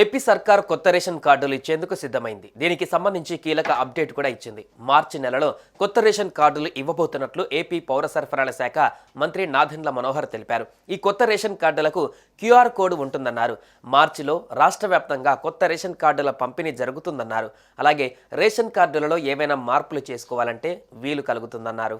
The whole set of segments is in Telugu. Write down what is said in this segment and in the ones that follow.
AP సర్కార్ కొత్త రేషన్ కార్డులు ఇచ్చేందుకు సిద్ధమైంది. దీనికి సంబంధించి కీలక అప్డేట్ కూడా ఇచ్చింది. మార్చి నెలలో కొత్త రేషన్ కార్డులు ఇవ్వబోతున్నట్లు ఏపీ పౌర సరఫరాల శాఖ మంత్రి నాదెండ్ల మనోహర్ తెలిపారు. ఈ కొత్త రేషన్ కార్డులకు క్యూఆర్ కోడ్ ఉంటుందన్నారు. మార్చిలో రాష్ట్ర వ్యాప్తంగా కొత్త రేషన్ కార్డుల పంపిణీ జరుగుతుందన్నారు. అలాగే రేషన్ కార్డులలో ఏమైనా మార్పులు చేసుకోవాలంటే వీలు కలుగుతుందన్నారు.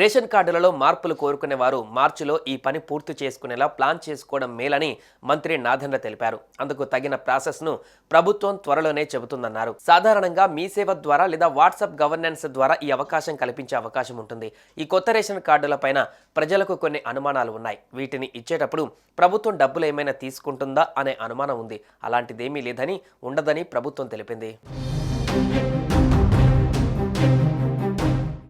రేషన్ కార్డులలో మార్పులు కోరుకునే వారు మార్చిలో ఈ పని పూర్తి చేసుకునేలా ప్లాన్ చేసుకోవడం మేలని మంత్రి నాదెండ్ల తెలిపారు. అందుకు తగిన ప్రాసెస్ను ప్రభుత్వం త్వరలోనే చెబుతుందన్నారు. సాధారణంగా మీ సేవ ద్వారా లేదా వాట్సాప్ గవర్నెన్స్ ద్వారా ఈ అవకాశం కల్పించే అవకాశం ఉంటుంది. ఈ కొత్త రేషన్ కార్డులపైన ప్రజలకు కొన్ని అనుమానాలు ఉన్నాయి. వీటిని ఇచ్చేటప్పుడు ప్రభుత్వం డబ్బులు ఏమైనా తీసుకుంటుందా అనే అనుమానం ఉంది. అలాంటిదేమీ లేదని ఉండదని ప్రభుత్వం తెలిపింది.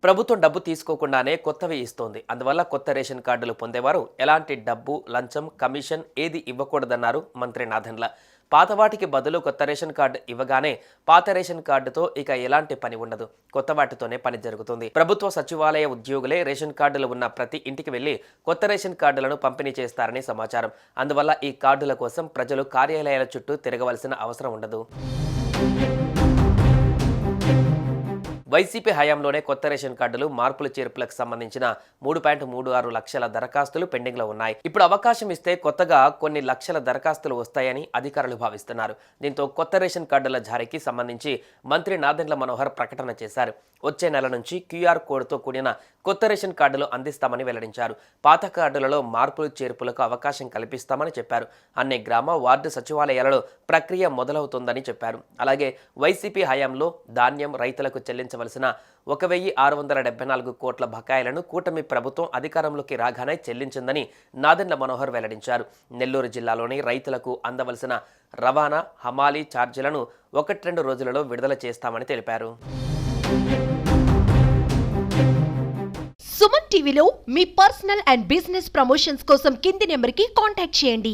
ప్రభుత్వం డబ్బు తీసుకోకుండానే కొత్తవి ఇస్తోంది. అందువల్ల కొత్త రేషన్ కార్డులు పొందేవారు ఎలాంటి డబ్బు లంచం కమిషన్ ఏది ఇవ్వకూడదన్నారు మంత్రి నాథన్ల పాత వాటికి బదులు కొత్త రేషన్ కార్డు ఇవ్వగానే పాత రేషన్ కార్డుతో ఇక ఎలాంటి పని ఉండదు. కొత్త వాటితోనే పని జరుగుతుంది. ప్రభుత్వ సచివాలయ ఉద్యోగులే రేషన్ కార్డులు ఉన్న ప్రతి ఇంటికి వెళ్ళి కొత్త రేషన్ కార్డులను పంపిణీ చేస్తారని సమాచారం. అందువల్ల ఈ కార్డుల కోసం ప్రజలు కార్యాలయాల చుట్టూ తిరగవలసిన అవసరం ఉండదు. వైసీపీ హయాంలోనే కొత్త రేషన్ కార్డులు మార్పుల చేర్పులకు సంబంధించిన మూడు పాయింట్ మూడు ఆరు లక్షల దరఖాస్తులు పెండింగ్లో ఉన్నాయి. ఇప్పుడు అవకాశం ఇస్తే కొత్తగా కొన్ని లక్షల దరఖాస్తులు వస్తాయని అధికారులు భావిస్తున్నారు. దీంతో కొత్త రేషన్ కార్డుల జారీకి సంబంధించి మంత్రి నాదెండ్ల మనోహర్ ప్రకటన చేశారు. వచ్చే నెల నుంచి క్యూఆర్ కోడ్తో కూడిన కొత్త రేషన్ కార్డులు అందిస్తామని వెల్లడించారు. పాత కార్డులలో మార్పులు చేర్పులకు అవకాశం కల్పిస్తామని చెప్పారు. అన్ని గ్రామ వార్డు సచివాలయాలలో ప్రక్రియ మొదలవుతుందని చెప్పారు. అలాగే వైసీపీ హయాంలో ధాన్యం రైతులకు చెల్లించ చెల్లించవలసిన ఒక వెయ్యి ఆరు వందల డెబ్బై నాలుగు కోట్ల బకాయిలను కూటమి ప్రభుత్వం అధికారంలోకి రాగానే చెల్లించిందని నాదెండ్ల మనోహర్ వెల్లడించారు. నెల్లూరు జిల్లాలోని రైతులకు అందవలసిన రవాణా హమాలీ ఛార్జీలను ఒకటి రెండు రోజులలో విడుదల చేస్తామని తెలిపారు. సుమన్ టీవీలో మీ పర్సనల్ అండ్ బిజినెస్ ప్రమోషన్స్ కోసం కింది నెంబర్కి కాంటాక్ట్ చేయండి.